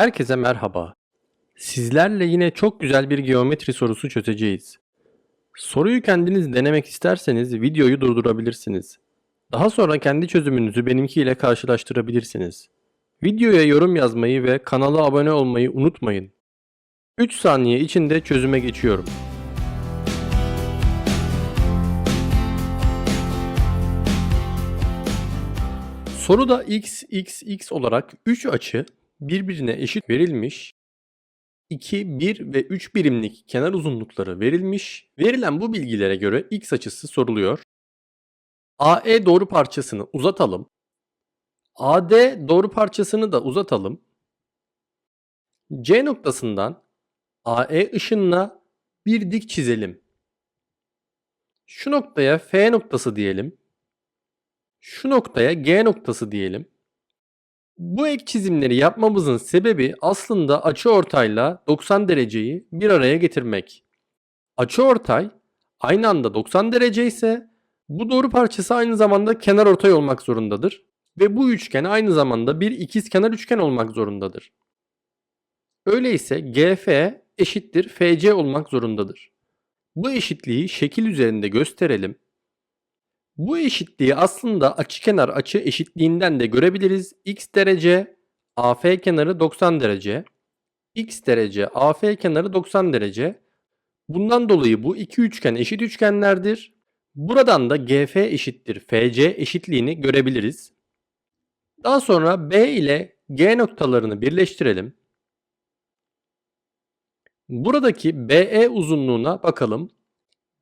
Herkese merhaba. Sizlerle yine çok güzel bir geometri sorusu çözeceğiz. Soruyu kendiniz denemek isterseniz videoyu durdurabilirsiniz. Daha sonra kendi çözümünüzü benimkiyle karşılaştırabilirsiniz. Videoya yorum yazmayı ve kanala abone olmayı unutmayın. 3 saniye içinde çözüme geçiyorum. Soruda x, x, x olarak 3 açı birbirine eşit verilmiş. 2, 1 ve 3 birimlik kenar uzunlukları verilmiş. Verilen bu bilgilere göre x açısı soruluyor. AE doğru parçasını uzatalım. AD doğru parçasını da uzatalım. C noktasından AE ışınına bir dik çizelim. Şu noktaya F noktası diyelim. Şu noktaya G noktası diyelim. Bu ek çizimleri yapmamızın sebebi aslında açıortayla 90 dereceyi bir araya getirmek. Açıortay aynı anda 90 derece ise bu doğru parçası aynı zamanda kenar ortay olmak zorundadır ve bu üçgen aynı zamanda bir ikizkenar üçgen olmak zorundadır. Öyleyse GF eşittir FC olmak zorundadır. Bu eşitliği şekil üzerinde gösterelim. Bu eşitliği aslında açıkenar açı eşitliğinden de görebiliriz. X derece, AF kenarı 90 derece. X derece, AF kenarı 90 derece. Bundan dolayı bu iki üçgen eşit üçgenlerdir. Buradan da GF eşittir FC eşitliğini görebiliriz. Daha sonra B ile G noktalarını birleştirelim. Buradaki BE uzunluğuna bakalım.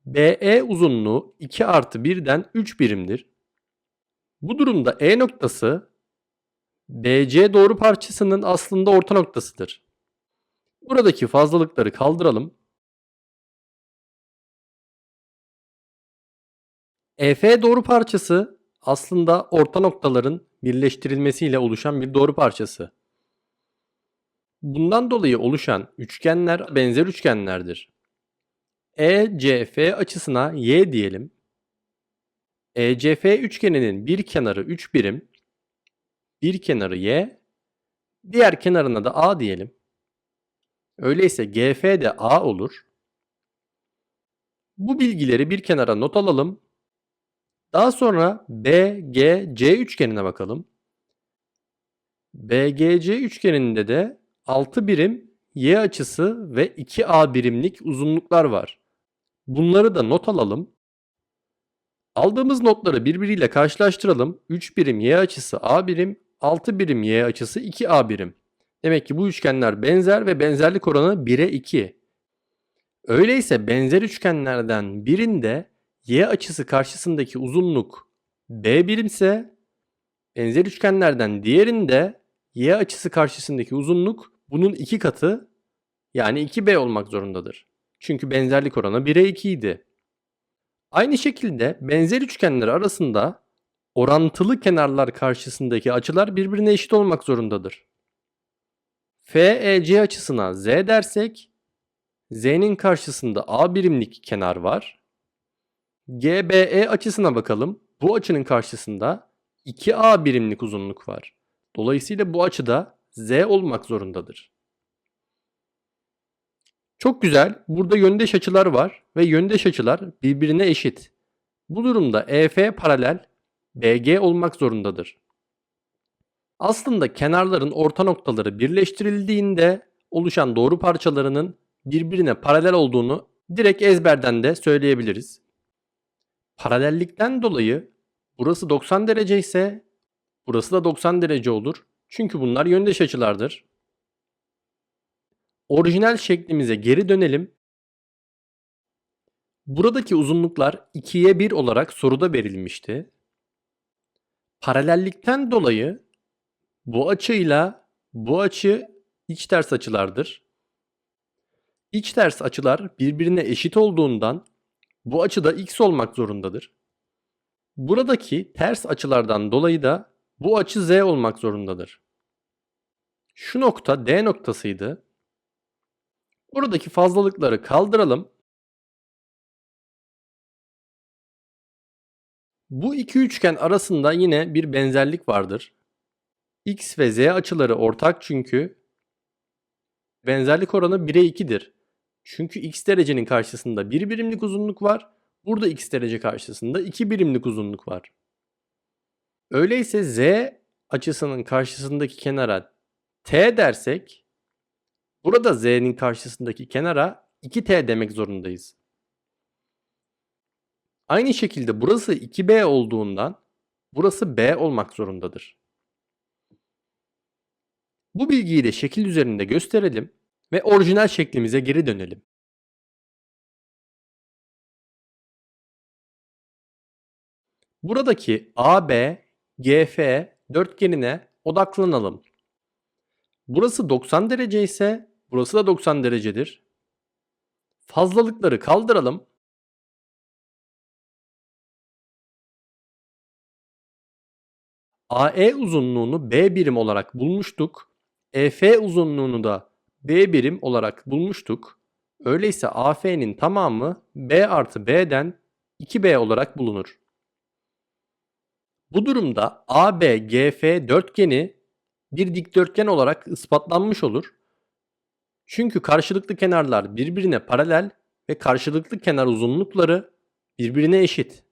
BE uzunluğu 2 artı 1'den 3 birimdir. Bu durumda E noktası BC doğru parçasının aslında orta noktasıdır. Buradaki fazlalıkları kaldıralım. EF doğru parçası aslında orta noktaların birleştirilmesiyle oluşan bir doğru parçası. Bundan dolayı oluşan üçgenler benzer üçgenlerdir. ECF açısına y diyelim. ECF üçgeninin bir kenarı 3 birim, bir kenarı y, diğer kenarına da a diyelim. Öyleyse GF de a olur. Bu bilgileri bir kenara not alalım. Daha sonra BGC üçgenine bakalım. BGC üçgeninde de 6 birim y açısı ve 2a birimlik uzunluklar var. Bunları da not alalım. Aldığımız notları birbiriyle karşılaştıralım. 3 birim y açısı a birim, 6 birim y açısı 2a birim. Demek ki bu üçgenler benzer ve benzerlik oranı 1'e 2. Öyleyse benzer üçgenlerden birinde y açısı karşısındaki uzunluk b birimse benzer üçgenlerden diğerinde y açısı karşısındaki uzunluk bunun iki katı yani 2b olmak zorundadır. Çünkü benzerlik oranı 1'e 2 idi. Aynı şekilde benzer üçgenler arasında orantılı kenarlar karşısındaki açılar birbirine eşit olmak zorundadır. FEC açısına Z dersek Z'nin karşısında A birimlik kenar var. GBE açısına bakalım. Bu açının karşısında 2A birimlik uzunluk var. Dolayısıyla bu açıda Z olmak zorundadır. Çok güzel. Burada yöndeş açılar var ve yöndeş açılar birbirine eşit. Bu durumda EF paralel BG olmak zorundadır. Aslında kenarların orta noktaları birleştirildiğinde oluşan doğru parçalarının birbirine paralel olduğunu direkt ezberden de söyleyebiliriz. Paralellikten dolayı burası 90 derece ise burası da 90 derece olur. Çünkü bunlar yöndeş açılardır. Orijinal şeklimize geri dönelim. Buradaki uzunluklar 2'ye 1 olarak soruda verilmişti. Paralellikten dolayı bu açıyla bu açı iç ters açılardır. İç ters açılar birbirine eşit olduğundan bu açı da x olmak zorundadır. Buradaki ters açılardan dolayı da bu açı z olmak zorundadır. Şu nokta D noktasıydı. Buradaki fazlalıkları kaldıralım. Bu iki üçgen arasında yine bir benzerlik vardır. X ve Z açıları ortak çünkü benzerlik oranı 1'e 2'dir. Çünkü x derecenin karşısında 1 birimlik uzunluk var. Burada x derece karşısında 2 birimlik uzunluk var. Öyleyse z açısının karşısındaki kenara t dersek burada z'nin karşısındaki kenara 2t demek zorundayız. Aynı şekilde burası 2b olduğundan burası b olmak zorundadır. Bu bilgiyi de şekil üzerinde gösterelim ve orijinal şeklimize geri dönelim. Buradaki AB, GF dörtgenine odaklanalım. Burası 90 derece ise burası da 90 derecedir. Fazlalıkları kaldıralım. AE uzunluğunu B birim olarak bulmuştuk. EF uzunluğunu da B birim olarak bulmuştuk. Öyleyse AF'nin tamamı B artı B'den 2B olarak bulunur. Bu durumda ABGF dörtgeni bir dikdörtgen olarak ispatlanmış olur. Çünkü karşılıklı kenarlar birbirine paralel ve karşılıklı kenar uzunlukları birbirine eşit.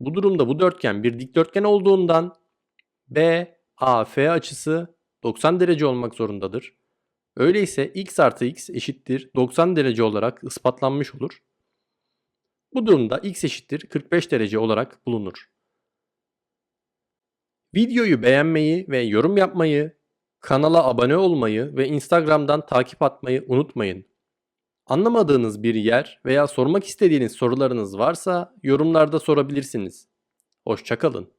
Bu durumda bu dörtgen bir dikdörtgen olduğundan B, A, F açısı 90 derece olmak zorundadır. Öyleyse x artı x eşittir 90 derece olarak ispatlanmış olur. Bu durumda x eşittir 45 derece olarak bulunur. Videoyu beğenmeyi ve yorum yapmayı, kanala abone olmayı ve Instagram'dan takip atmayı unutmayın. Anlamadığınız bir yer veya sormak istediğiniz sorularınız varsa yorumlarda sorabilirsiniz. Hoşçakalın.